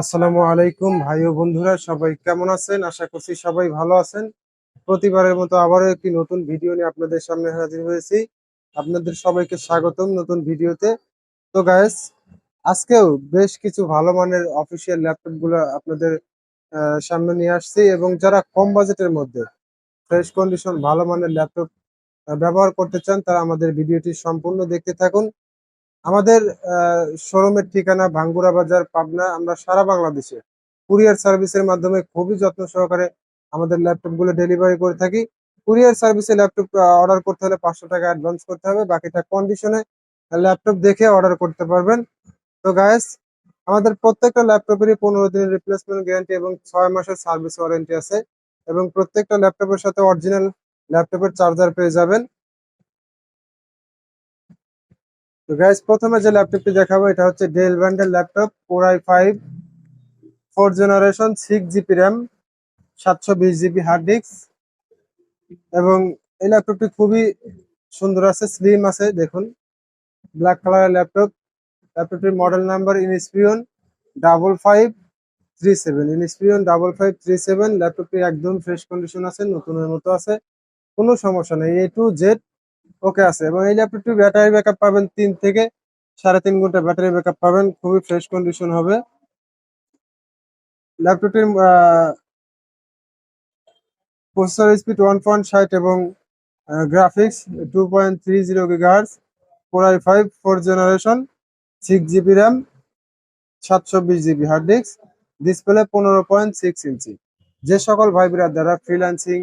আসসালামু আলাইকুম, ভাই ও বন্ধুরা, সবাই কেমন আছেন? আশা করছি সবাই ভালো আছেন। প্রতিবারের মতো আবারও একটি নতুন ভিডিও নিয়ে আপনাদের সামনে হাজির হয়েছি। আপনাদের সবাইকে স্বাগতম নতুন ভিডিওতে। তো গায়েস আজকেও বেশ কিছু ভালো মানের অফিসিয়াল ল্যাপটপগুলো আপনাদের সামনে নিয়ে আসছি এবং যারা কম বাজেটের মধ্যে ফ্রেশ কন্ডিশন ভালো মানের ল্যাপটপ ব্যবহার করতে চান, তারা আমাদের ভিডিওটি সম্পূর্ণ দেখতে থাকুন। আমাদের শোরুমের ঠিকানা ভাঙ্গুরা বাজার, পাবনা, আমরা সারা বাংলাদেশে। কুরিয়ার সার্ভিসের মাধ্যমে খুবই যত্ন সহকারে আমাদের ল্যাপটপগুলো ডেলিভারি করে থাকি। কুরিয়ার সার্ভিসে ল্যাপটপ অর্ডার করতে হলে পাঁচশো টাকা অ্যাডভান্স করতে হবে, বাকিটা কন্ডিশনে ল্যাপটপ দেখে অর্ডার করতে পারবেন। তো গায়েস আমাদের প্রত্যেকটা ল্যাপটপেরই পনেরো দিনের রিপ্লেসমেন্ট গ্যারান্টি এবং ছয় মাসের সার্ভিস ওয়ারেন্টি আছে এবং প্রত্যেকটা ল্যাপটপের সাথে অরিজিনাল ল্যাপটপের চার্জার পেয়ে যাবেন। তো গাইস প্রথমে যে ল্যাপটপটি দেখাবো, এটা হচ্ছে ডেল ব্র্যান্ডের laptop core i five four generation six GB RAM সাতশো বিশ জিবি হার্ড ডিস্ক এবং এই ল্যাপটপটি খুবই সুন্দর আছে স্লিম আছে, দেখুন। ব্ল্যাক কালারের laptop ল্যাপটপটির model number Inspiron double five three seven Inspiron double five three seven ল্যাপটপটি একদম ফ্রেশ কন্ডিশন আছে, নতুনের মতো আছে, কোনো সমস্যা নেই এ টু জেড ওকে আছে। এবং এই ল্যাপটপটি ব্যাটারি ব্যাকআপ পাবেন তিন থেকে সাড়ে তিন ঘণ্টা ব্যাটারি ব্যাকআপ পাবেন। খুবই ফ্রেশ কন্ডিশন হবে। ল্যাপটপটির প্রসেসর স্পিড ওয়ান পয়েন্ট ষাট এবং graphics two point three zero gigahertz four i five four generation six GB RAM সাতশো বিশ জিবি হার্ড ডিস্ক ডিসপ্লে পনেরো পয়েন্ট সিক্স ইঞ্চি যে সকল ভাই দ্বারা freelancing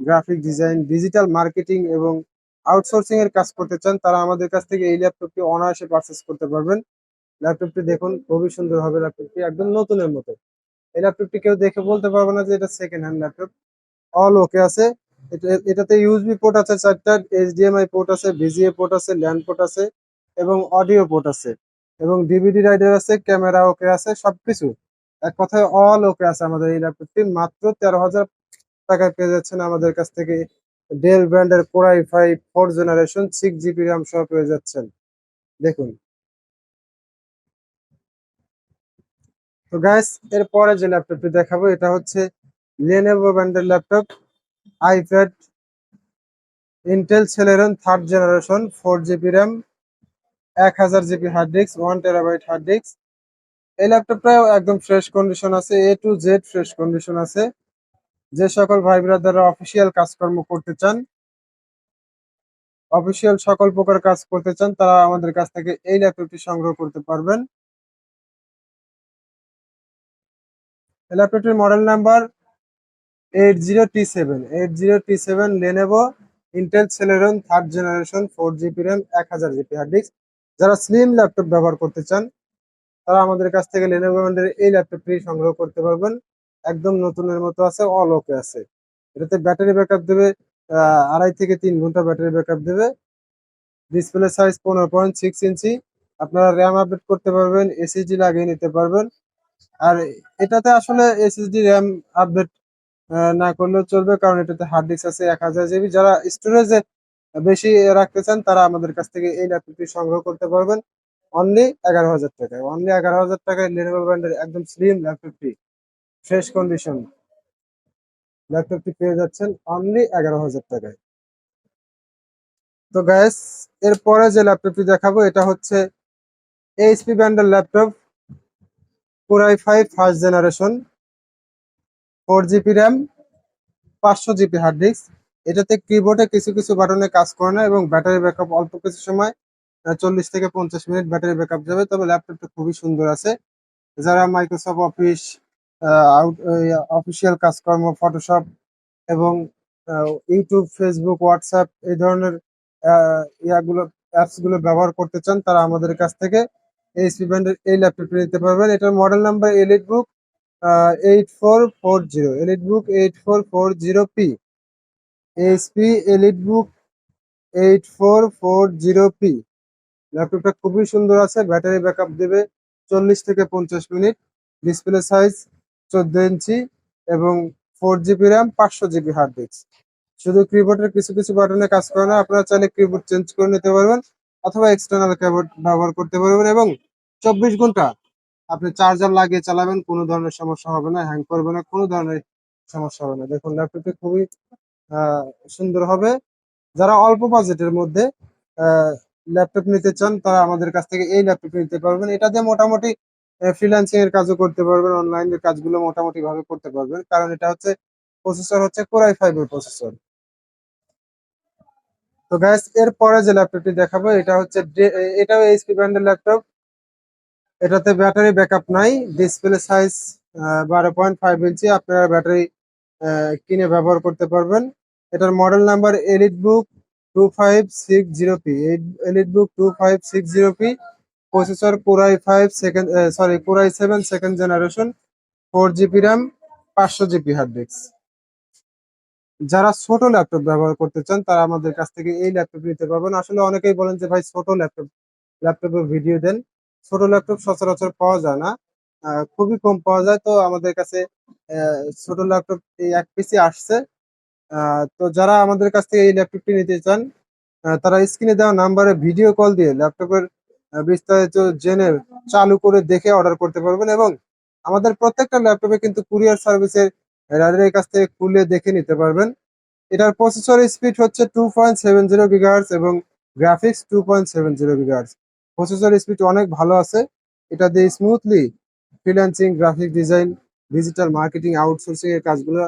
graphic design digital marketing এবং আউটসোর্সিং এর কাজ করতে চান, তারা আমাদের কাছ থেকে এই ল্যাপটপটি অনায়াসে পারচেস করতে পারবেন। ল্যাপটপটি দেখুন, খুবই সুন্দর হবে ল্যাপটপটি একদম নতুনের মতো। এই ল্যাপটপটি কেউ দেখে বলতে পারবে না যে এটা second hand laptop all okay আছে। এটা- এটাতে ইউএসবি পোর্ট আছে চারটা এইচডিএমআই পোর্ট আছে ভিজিএ পোর্ট আছে ল্যান্ড পোর্ট আছে, এবং অডিও পোর্ট আছে। এবং ডিভিডি রাইডার আছে ক্যামেরা ওকে আছে, সবকিছু। এক কথায় অল ওকে আছে আমাদের এই ল্যাপটপটি মাত্র তেরো হাজার টাকায় পেয়ে যাচ্ছেন আমাদের কাছ থেকে ডেল ব্র্যান্ডের core i five four generation six GB RAM সহ পেয়ে যাচ্ছেন। দেখুন। তো গাইস এরপরে যে ল্যাপটপটি দেখাবো, এটা হচ্ছে লেনেভো ব্র্যান্ডের laptop iPad Intel Celeron third generation four GB RAM এক হাজার GB hard disk one terabyte hard disk এই ল্যাপটপটাও একদম ফ্রেশ কন্ডিশন আছে A to Z fresh condition আছে। যে সকল ভাই ব্রাদাররা অফিসিয়াল কাজকর্ম করতে চান অফিসিয়াল সকল প্রকার কাজ করতে চান, তারা আমাদের কাছ থেকে এই ল্যাপটপটি সংগ্রহ করতে পারবেন। ল্যাপটপটির model number eight zero T seven eight zero T seven Lenovo Intel Celeron third generation four GB RAM এক হাজার জিবি হার্ড ডিস্ক যারা স্লিম ল্যাপটপ ব্যবহার করতে চান, তারা আমাদের কাছ থেকে লেনোভো ব্র্যান্ডের এই ল্যাপটপটি সংগ্রহ করতে পারবেন। একদম নতুনের মতো আছে অল ওকে আছে। এটাতে ব্যাটারি ব্যাকআপ দেবে আড়াই থেকে তিন ঘণ্টা ব্যাটারি ব্যাকআপ দেবে। ডিসপ্লে সাইজ পনেরো পয়েন্ট সিক্স ইঞ্চি। আপনারা র্যাম আপডেট করতে পারবেন এসএসডি লাগিয়ে নিতে পারবেন। আর এটাতে আসলে এসএসডি র্যাম আপডেট না করলেও চলবে, কারণ এটাতে হার্ড ডিস্ক আছে এক হাজার জিবি যারা স্টোরেজে বেশি রাখতে চান, তারা আমাদের কাছ থেকে এই ল্যাপটপটি সংগ্রহ করতে পারবেন। অনলি এগারো হাজার টাকায়। অনলি এগারো হাজার টাকায় লেনোভো ব্র্যান্ডের একদম স্লিম ল্যাপটপটি ফ্রেশ কন্ডিশন। ল্যাপটপটি পেয়ে যাচ্ছেন অনলি এগারো হাজার টাকায়। তো গ্যাস এরপরে যে ল্যাপটপটি দেখাবো, এটা হচ্ছে এইচপি ব্র্যান্ডের laptop core i five first generation four GB RAM পাঁচশো জিবি হার্ড ডিস্ক এটাতে কিবোর্ডে কিছু কিছু বাটনে কাজ করে না এবং ব্যাটারি ব্যাকআপ অল্প কিছু সময় চল্লিশ থেকে পঞ্চাশ মিনিট ব্যাটারি ব্যাকআপ যাবে। তবে ল্যাপটপটা খুবই সুন্দর আছে। যারা মাইক্রোসফট অফিস অফিসিয়াল কাজকর্ম ফটোশপ এবং ইউটিউব ফেসবুক হোয়াটসঅ্যাপ এই ধরনের ইয়াগুলো অ্যাপসগুলো ব্যবহার করতে চান, তারা আমাদের কাছ থেকে এইচপি ব্র্যান্ডের এই ল্যাপটপটি নিতে পারবেন। এটার model number EliteBook eight four four zero EliteBook eight four four zero P HP EliteBook eight four four zero P ল্যাপটপটা খুবই সুন্দর আছে, ব্যাটারি ব্যাকআপ দেবে চল্লিশ থেকে পঞ্চাশ মিনিট, ডিসপ্লে সাইজ চোদ্দ ইঞ্চি এবং ফোর জিবি র্যাম পাঁচশো জিবি হার্ড ডিস্ক শুধু কিবোর্ডের কিছু কিছু বাটনে কাজ করে না, আপনারা চাইলে কিবোর্ড চেঞ্জ করে নিতে পারবেন অথবা এক্সটার্নাল কিবোর্ড ব্যবহার করতে পারবেন এবং চব্বিশ ঘণ্টা আপনি চার্জার লাগিয়ে চালাবেন, কোনো ধরনের সমস্যা হবে না হ্যাং করবে না, কোনো ধরনের সমস্যা হবে না। দেখুন ল্যাপটপটি খুবই সুন্দর হবে। যারা অল্প বাজেটের মধ্যে ল্যাপটপ নিতে চান, তারা আমাদের কাছ থেকে এই ল্যাপটপ নিতে পারবেন। এটা দিয়ে মোটামুটি ফ্রিল্যান্সিং এর কাজও করতে পারবেন অনলাইন এর কাজগুলো মোটামুটি ভাবে করতে পারবেন। কারণ এটা হচ্ছে প্রসেসর হচ্ছে কোরাই ফাইভ এর প্রসেসর তো গ্যাস এর পরে যে ল্যাপটপটি দেখাবো, এটা হচ্ছে এটাও এইচপি ব্র্যান্ডের ল্যাপটপ এটাতে ব্যাটারি ব্যাকআপ নাই ডিসপ্লে সাইজ বারো পয়েন্ট ফাইভ ইঞ্চি আপনারা ব্যাটারি কিনে ব্যবহার করতে পারবেন। এটার model number EliteBook two five six zero P EliteBook two five six zero P processor core i five second sorry core i seven second generation four GB RAM পাঁচশো GB hard disk যারা ছোট laptop ব্যবহার করতে চান, তারা আমাদের কাছ থেকে এই ল্যাপটপ নিতে পারবেন। আসলে অনেকেই বলেন যে, ভাই, ছোট ল্যাপটপ ল্যাপটপে ভিডিও দেন। ছোট ল্যাপটপ সচরাচর পাওয়া যায় না। খুবই কম পাওয়া যায়। তো আমাদের কাছে ছোট ল্যাপটপ এই এক পিসি আসছে। তো যারা আমাদের কাছ থেকে এই ল্যাপটপটি নিতে চান তারা স্ক্রিনে দেওয়া নাম্বারে ভিডিও কল দিয়ে ল্যাপটপের বিস্তারিত জেনে চালু করে দেখে অর্ডার করতে পারবেন এবং আমাদের প্রত্যেকটা ল্যাপটপে কিন্তু কুরিয়ার সার্ভিসের রাইডারের কাছ থেকে খুলে দেখে নিতে পারবেন। এটার প্রসেসর স্পিড হচ্ছে two point seven zero gigahertz এবং graphics two point seven zero gigahertz processor speed অনেক ভালো আছে। এটা দিয়ে smoothly freelancing graphic design digital marketing outsourcing এর কাজগুলো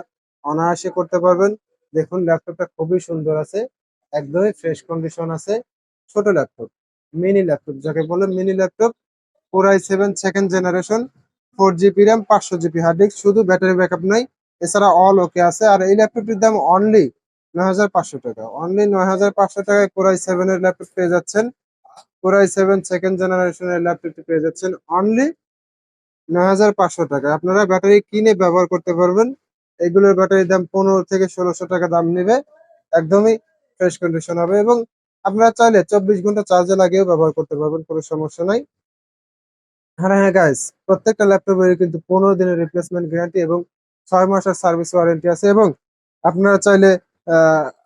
অনায়াসে করতে পারবেন। দেখুন ল্যাপটপটা খুবই সুন্দর আছে, একদমই ফ্রেশ কন্ডিশন আছে, ছোট ল্যাপটপ মিনি ল্যাপটপ যাকে বলে mini laptop four i seven second generation four GB RAM পাঁচশো জিবি হার্ড ডিস্ক শুধু ব্যাটারি ব্যাকআপ নাই, এছাড়া অল ওকে আছে, আর এই ল্যাপটপটির দাম অনলি নয় হাজার পাঁচশো টাকা অনলি নয় হাজার পাঁচশো টাকায় কোরাই সেভেন এর ল্যাপটপ পেয়ে যাচ্ছেন কোরাই সেভেন সেকেন্ড জেনারেশনের ল্যাপটপটি পেয়ে যাচ্ছেন অনলি নয় হাজার পাঁচশো টাকা। আপনারা ব্যাটারি কিনে ব্যবহার করতে পারবেন, এগুলোর ব্যাটারির দাম পনেরো থেকে ষোলোশো টাকা দাম নেবে, একদমই ফ্রেশ কন্ডিশন হবে এবং আপনারা চাইলে চব্বিশ ঘণ্টা চার্জে লাগিয়েও ব্যবহার করতে পারবেন, কোনো সমস্যা নাই। হ্যাঁ হ্যাঁ গাইস প্রত্যেকটা ল্যাপটপের কিন্তু পনেরো দিনের রিপ্লেসমেন্ট গ্যারান্টি এবং ছয় মাসের সার্ভিস ওয়ারেন্টি আছে এবং আপনারা চাইলে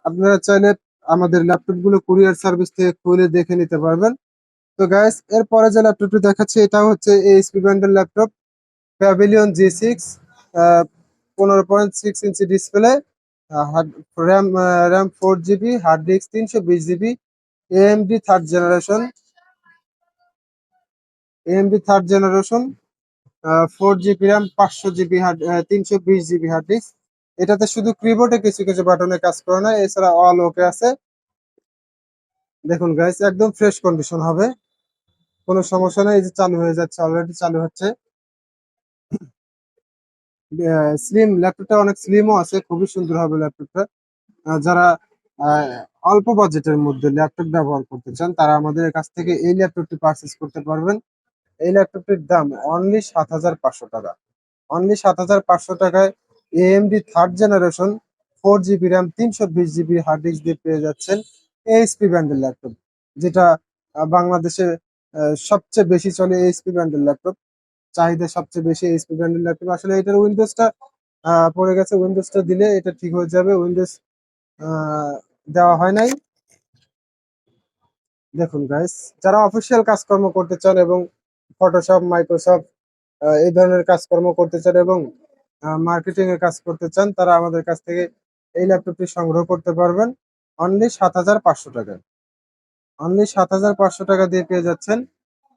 আপনারা চাইলে আমাদের ল্যাপটপগুলো কুরিয়ার সার্ভিস থেকে খুলে দেখে নিতে পারবেন। তো গাইস এরপরে যে ল্যাপটপটি দেখাচ্ছি, এটা হচ্ছে এইচপি ব্র্যান্ডের ল্যাপটপ প্যাভিলিয়ন জি সিক্স পনেরো point six inch display RAM RAM four GB hard disk তিনশো বিশ GB AMD third generation AMD third generation four GB RAM পাঁচশো জিবি হার্ড তিনশো বিশ জিবি হার্ড ডিস্ক এটাতে শুধু কিবোর্ডে কিছু কিছু বাটনে কাজ করে না, এছাড়া অল ওকে আছে। দেখুন গাইস একদম ফ্রেশ কন্ডিশন হবে। কোনো সমস্যা নেই, এই যে চালু হয়ে যাচ্ছে অলরেডি চালু হচ্ছে। স্লিম ল্যাপটপটা অনেক স্লিমও আছে, খুবই সুন্দর হবে ল্যাপটপটা যারা অল্প বাজেটের মধ্যে ল্যাপটপ ব্যবহার করতে চান, তারা আমাদের কাছ থেকে এই ল্যাপটপটি পারচেস করতে পারবেন। এই ল্যাপটপটির দাম অনলি সাত হাজার পাঁচশো টাকা। অনলি সাত হাজার পাঁচশো টাকায় AMD third generation four GB RAM তিনশো বিশ জিবি হার্ড ডিস্ক দিয়ে পেয়ে যাচ্ছেন এইচপি ব্র্যান্ডের ল্যাপটপ যেটা বাংলাদেশে সবচেয়ে বেশি চলে এইচপি ব্র্যান্ডের ল্যাপটপ চাহিদা সবচেয়ে বেশি এইচপি ব্র্যান্ডের ল্যাপটপ আসলে এটার উইন্ডোজটা পড়ে গেছে উইন্ডোজটা দিলে এটা ঠিক হয়ে যাবে। উইন্ডোজ দেওয়া হয় নাই। দেখুন গাইস যারা অফিসিয়াল কাজকর্ম করতে চান এবং ফটোশপ মাইক্রোসফট এই ধরনের কাজকর্ম করতে চান এবং মার্কেটিং এর কাজ করতে চান, তারা আমাদের কাছ থেকে এই ল্যাপটপটি সংগ্রহ করতে পারবেন। অনলি সাত হাজার পাঁচশো টাকা অনলি সাত হাজার পাঁচশো টাকা দিয়ে পেয়ে যাচ্ছেন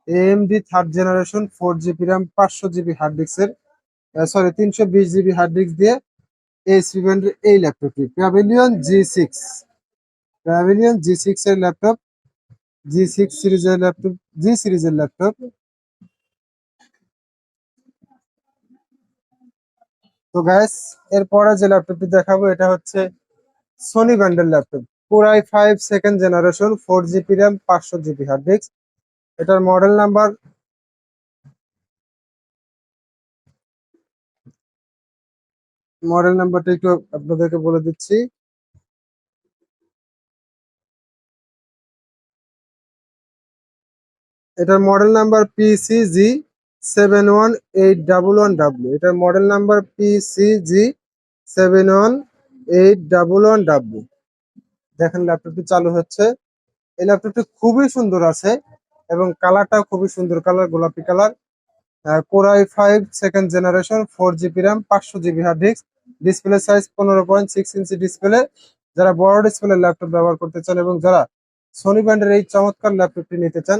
AMD third generation four GB RAM পাঁচশো জিবি হার্ড ডিস্কের সরি তিনশো বিশ জিবি হার্ড ডিস্ক দিয়ে এইচপি ব্র্যান্ডের এই ল্যাপটপটি Pavilion G six Pavilion G six এর ল্যাপটপ জি সিক্স সিরিজের ল্যাপটপ জি সিরিজের ল্যাপটপ তো গ্যাস এরপরে যে ল্যাপটপটি দেখাবো, এটা হচ্ছে সোনি ব্র্যান্ডের ল্যাপটপ পুরাই five second generation four GB RAM পাঁচশো জিবি হার্ড ডিস্ক এটার মডেল নাম্বার মডেল নাম্বারটা একটু আপনাদেরকে বলে দিচ্ছি। এটার model number PCG seven one eight double one W এটার model number PCG seven one eight double one W দেখেন ল্যাপটপটি চালু হচ্ছে। এই ল্যাপটপটি খুবই সুন্দর আছে এবং কালারটাও খুবই সুন্দর কালার গোলাপি colour core i five second generation four GB RAM পাঁচশো GB hard disk display size পনেরো পয়েন্ট সিক্স ইঞ্চি ডিসপ্লে যারা বড় ডিসপ্লে ল্যাপটপ ব্যবহার করতে চান এবং যারা সোনি ব্র্যান্ডের এই চমৎকার ল্যাপটপটি নিতে চান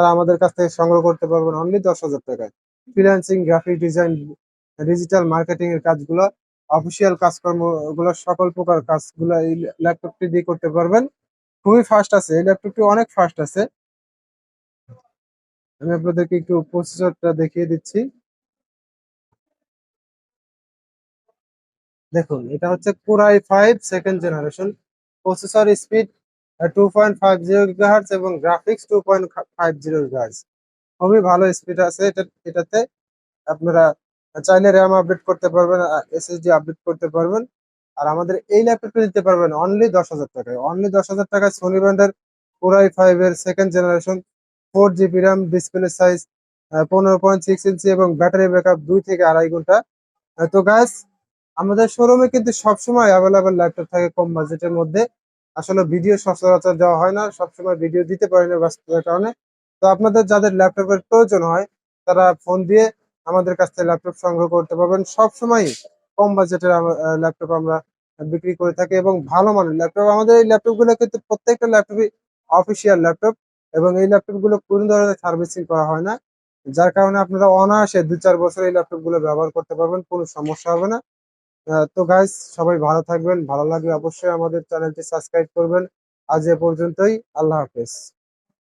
তারা আমাদের কাছ থেকে সংগ্রহ করতে পারবেন অনলি দশ হাজার টাকায়। Freelancing graphic design digital marketing এর কাজগুলো অফিসিয়াল কাজকর্মগুলো সকল প্রকার কাজগুলো এই ল্যাপটপটি দিয়ে করতে পারবেন। খুবই ফাস্ট আছে, এই ল্যাপটপটি অনেক ফাস্ট আছে। আমি আপনাদেরকে একটু প্রসেসরটা দেখিয়ে দিচ্ছি। দেখুন, এটা হচ্ছে core i five second generation processor speed two point five zero gigahertz এবং graphics two point five zero gigahertz খুবই ভালো স্পিড আছে এটা, এটাতে। আপনারা চাইলে র্যাম আপডেট করতে পারবেন এসএসডি আপডেট করতে পারবেন। আর আমাদের এই ল্যাপটপটা নিতে পারবেন অনলি দশ হাজার টাকায়। অনলি দশ হাজার টাকায় সোনি ব্র্যান্ডের কোরাই ফাইভ এর second generation four GB RAM display size পনেরো পয়েন্ট সিক্স ইঞ্চি এবং ব্যাটারি ব্যাকআপ দুই থেকে আড়াই ঘণ্টা। তো গাছ আমাদের শোরুমে কিন্তু সবসময় অ্যাভেলেবেল ল্যাপটপ থাকে কম বাজেটের মধ্যে। আসলে ভিডিও সচরাচর দেওয়া হয় না, সবসময় ভিডিও দিতে পারি না ব্যস্ততার কারণে। তো আপনাদের যাদের ল্যাপটপের প্রয়োজন হয়, তারা ফোন দিয়ে আমাদের কাছ থেকে ল্যাপটপ সংগ্রহ করতে পারবেন। সবসময় কম বাজেটের ল্যাপটপ আমরা বিক্রি করে থাকি এবং ভালো মানের ল্যাপটপ। আমাদের এই ল্যাপটপগুলো কিন্তু প্রত্যেকটা ল্যাপটপই অফিসিয়াল ল্যাপটপ এবং এই ল্যাপটপগুলো কোনো ধরনের সার্ভিসিং করা হয় না। যার কারণে আপনারা অনায়াসে দু চার বছর এই ল্যাপটপগুলো ব্যবহার করতে পারবেন, কোনো সমস্যা হবে না। তো গাইস সবাই ভালো থাকবেন। ভালো লাগলে অবশ্যই আমাদের চ্যানেলটি সাবস্ক্রাইব করবেন। আজ এ পর্যন্তই। আল্লাহ হাফেজ।